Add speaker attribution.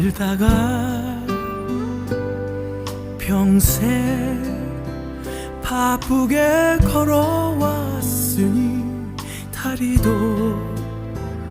Speaker 1: 살다가 평생 바쁘게 걸어왔으니 다리도